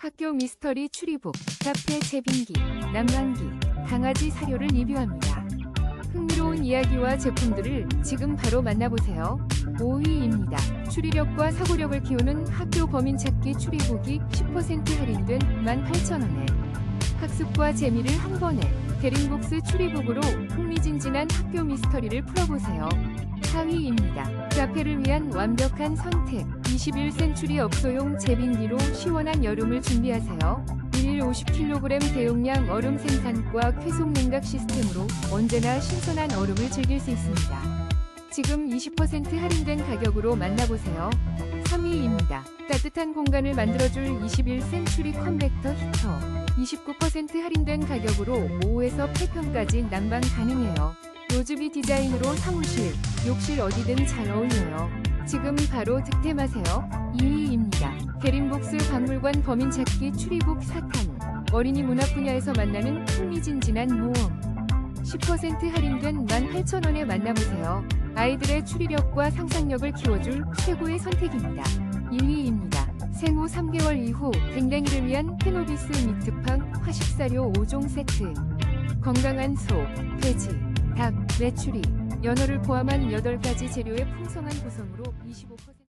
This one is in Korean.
학교 미스터리 추리북, 카페 채빙기, 난방기, 강아지 사료를 리뷰합니다. 흥미로운 이야기와 제품들을 지금 바로 만나보세요. 5위입니다. 추리력과 사고력을 키우는 학교 범인 찾기 추리북이 10% 할인된 18,000원에 학습과 재미를 한 번에 대림복스 추리북으로 흥미진진한 학교 미스터리를 풀어보세요. 4위입니다. 카페를 위한 완벽한 선택. 21센츄리 업소용 제빙기로 시원한 여름을 준비하세요. 1일 50kg 대용량 얼음 생산과 쾌속 냉각 시스템으로 언제나 신선한 얼음을 즐길 수 있습니다. 지금 20% 할인된 가격으로 만나보세요. 3위입니다. 따뜻한 공간을 만들어줄 21센츄리 컨벡터 히터. 29% 할인된 가격으로 5에서 8평까지 난방 가능해요. 로즈비 디자인으로 사무실, 욕실 어디든 잘 어울려요. 지금 바로 득템하세요. 2위입니다. 대림복스 박물관 범인 찾기 추리북 사탄. 어린이 문화 분야에서 만나는 흥미진진한 모험. 10% 할인된 18,000원에 만나보세요. 아이들의 추리력과 상상력을 키워줄 최고의 선택입니다. 1위입니다. 생후 3개월 이후 댕댕이를 위한 페노비스 미트팡 화식사료 5종 세트. 건강한 소, 돼지, 닭, 메추리, 연어를 포함한 8가지 재료의 풍성한 구성으로 25%